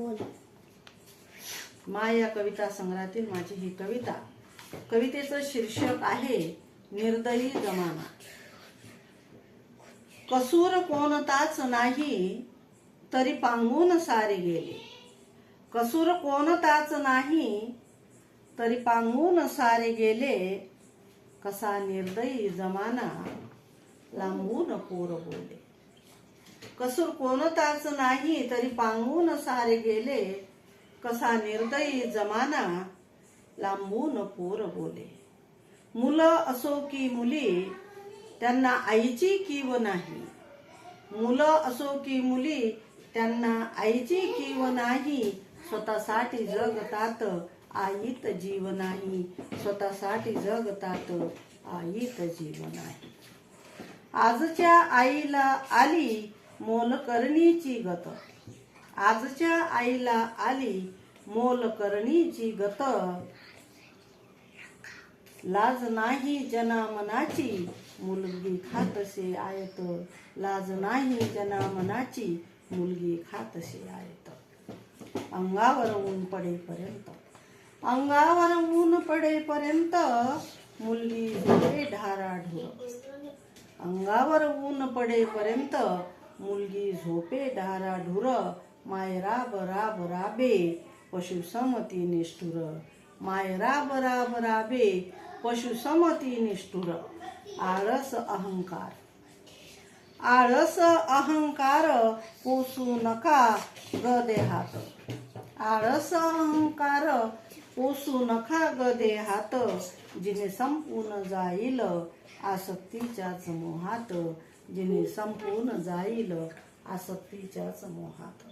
बोल. माय या कविता संग्रहातील माझी ही कविता. कवितेचं शीर्षक आहे निर्दयी जमाना. कसूर कोणताच नाही तरी पांगून सारे गेले. कसूर कोणताच नाही तरी पांगून सारे गेले. कसा निर्दयी जमाना लांबून पोर बोलले. कसूर कोणताच नाही तरी पांगून सारे गेले. कसा निर्दयी जमाना लांबून पोर बोले. मुलं असो की मुली त्यांना आईची कीव नाही. मुलं असो की मुली त्यांना आईची कीव नाही. स्वतःसाठी जगतात आईत जीव नाही. स्वतःसाठी जगतात आईत जीव नाही. आजच्या आईला आली मोल करणीची गत. आजच्या आईला आली मोल करणीची गत. लाज नाही जना मनाची मुलगी खातसे आयत लाज नाही जना मनाची मुलगी खातसे आयत अंगावर ऊन पडेपर्यंत. अंगावर ऊन पडेपर्यंत मुलगी झोपे ढाराढोर अंगावर ऊन पडेपर्यंत मुलगी झोपे ढारा ढुर माय राब राब राबे पशु समती निष्ठुर माय राब राब राबे पशु समती निष्ठुर आळस अहंकार आळस अहंकार पोसू नका ग देहात आळस अहंकार ओसू नका ग देहात जिने संपून जाईल आसक्तीच्या समूहात जिने संपून जाईल आसक्तीच्या समूहात.